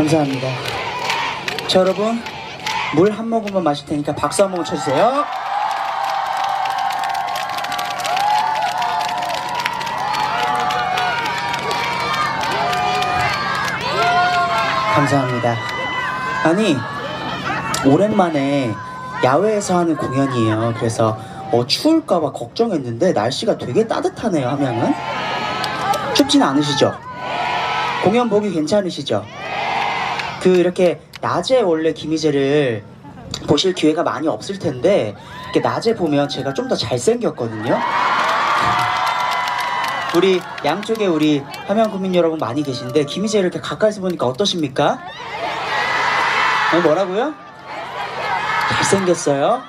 감사합니다. 자, 여러분, 물 한 모금만 마실 테니까 박수 한번 쳐주세요. 감사합니다. 아니, 오랜만에 야외에서 하는 공연이에요. 그래서 어, 추울까봐 걱정했는데 날씨가 되게 따뜻하네요, 함양은. 춥진 않으시죠? 공연 보기 괜찮으시죠? 그 이렇게 낮에 원래 김희재를 보실 기회가 많이 없을 텐데 이렇게 낮에 보면 제가 좀 더 잘생겼거든요. 우리 양쪽에 우리 함양 국민 여러분 많이 계신데 김희재를 이렇게 가까이서 보니까 어떠십니까? 어, 뭐라고요? 잘생겼어요?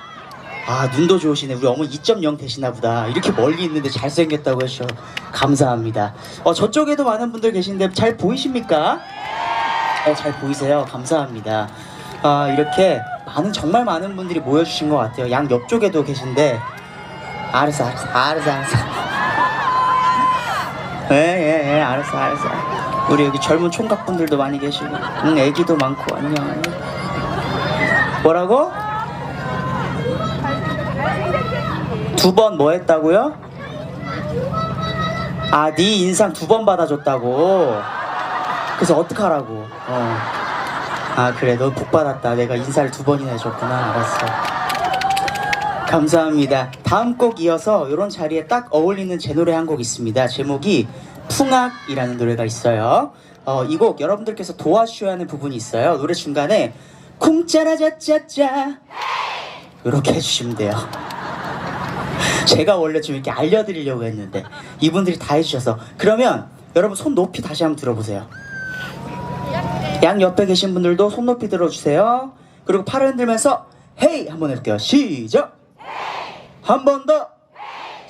아 눈도 좋으시네 우리 어머니 2.0 되시나 보다 이렇게 멀리 있는데 잘생겼다고 하셔 감사합니다 어 저쪽에도 많은 분들 계신데 잘 보이십니까? 어, 잘 보이세요. 감사합니다. 아 이렇게 많은 정말 많은 분들이 모여주신 것 같아요. 양 옆쪽에도 계신데. 알았어 알았어 알았어 알았어. 예 예 예 알았어 알았어. 우리 여기 젊은 총각분들도 많이 계시고. 응 애기도 많고 안녕. 뭐라고? 두 번 뭐 했다고요? 아, 네 인상 두 번 받아줬다고. 그래서 어떡하라고. 어. 아, 그래. 너 복 받았다. 내가 인사를 두 번이나 해줬구나. 알았어. 감사합니다. 다음 곡 이어서 이런 자리에 딱 어울리는 제 노래 한 곡 있습니다. 제목이 풍악이라는 노래가 있어요. 어, 이 곡 여러분들께서 도와주셔야 하는 부분이 있어요. 노래 중간에 쿵짜라짜짜짜 이렇게 해주시면 돼요. 제가 원래 좀 이렇게 알려드리려고 했는데 이분들이 다 해주셔서 그러면 여러분 손 높이 다시 한번 들어보세요. 양 옆에 계신 분들도 손 높이 들어주세요. 그리고 팔을 흔들면서 헤이 한번 해볼게요. 시작. 한 번 더.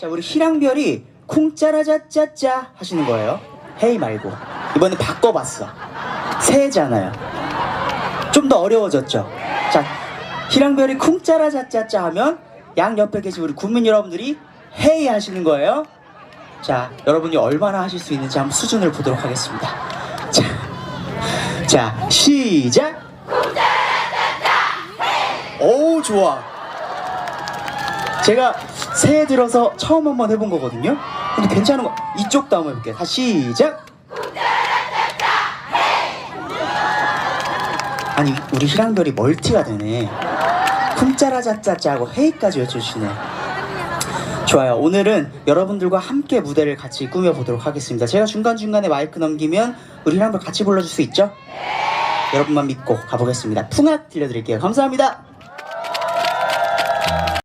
자 우리 희랑별이 쿵짜라짜짜짜 하시는 거예요. 헤이 말고 이번에 바꿔봤어. 새잖아요. 좀 더 어려워졌죠. 자 희랑별이 쿵짜라짜짜짜 하면 양 옆에 계신 우리 국민 여러분들이 헤이 하시는 거예요. 자, 여러분이 얼마나 하실 수 있는지 한번 수준을 보도록 하겠습니다. 자, 자 시작. 오, 좋아. 제가 새해 들어서 처음 한번 해본 거거든요. 근데 괜찮은 거. 이쪽도 한번 해볼게요. 다시 시작. 아니, 우리 희랑별이 멀티가 되네. 쿵짜라짜짜짜 하고 헤이까지 외쳐주시네. 좋아요. 오늘은 여러분들과 함께 무대를 같이 꾸며보도록 하겠습니다. 제가 중간중간에 마이크 넘기면 우리 희랑별 같이 불러줄 수 있죠? 여러분만 믿고 가보겠습니다. 풍악 들려드릴게요. 감사합니다.